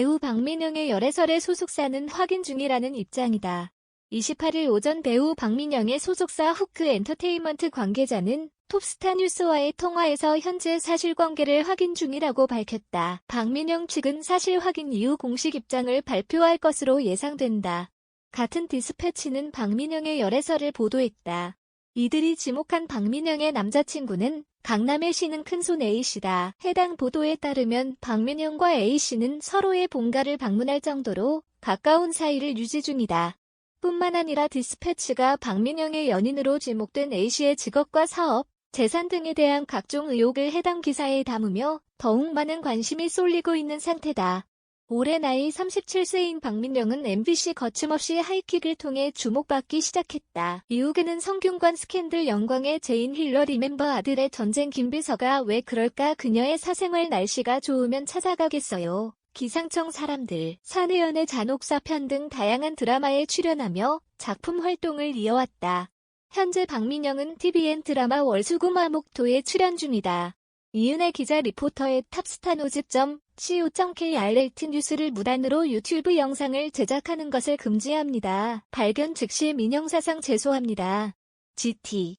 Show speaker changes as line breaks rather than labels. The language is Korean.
배우 박민영의 열애설의 소속사는 확인 중이라는 입장이다. 28일 오전 배우 박민영의 소속사 후크 엔터테인먼트 관계자는 톱스타 뉴스와의 통화에서 현재 사실관계를 확인 중이라고 밝혔다. 박민영 측은 사실 확인 이후 공식 입장을 발표할 것으로 예상된다. 같은 디스패치는 박민영의 열애설을 보도했다. 이들이 지목한 박민영의 남자친구는 강남에 쉬는 큰손 A씨다. 해당 보도에 따르면 박민영과 A씨는 서로의 본가를 방문할 정도로 가까운 사이를 유지 중이다. 뿐만 아니라 디스패치가 박민영의 연인으로 지목된 A씨의 직업과 사업, 재산 등에 대한 각종 의혹을 해당 기사에 담으며 더욱 많은 관심이 쏠리고 있는 상태다. 올해 나이 37세인 박민영은 MBC 거침없이 하이킥을 통해 주목받기 시작했다. 이후에는 성균관 스캔들 영광의 제인 힐러리 멤버 아들의 전쟁 김비서가 왜 그럴까 그녀의 사생활 날씨가 좋으면 찾아가겠어요. 기상청 사람들, 사내연의 잔혹사 편 등 다양한 드라마에 출연하며 작품 활동을 이어왔다. 현재 박민영은 TVN 드라마 월수구마목토에 출연 중이다. 이은혜 기자 리포터의 탑스타 노집 .co.kr 뉴스를 무단으로 유튜브 영상을 제작하는 것을 금지합니다. 발견 즉시 민영사상 제소합니다. GT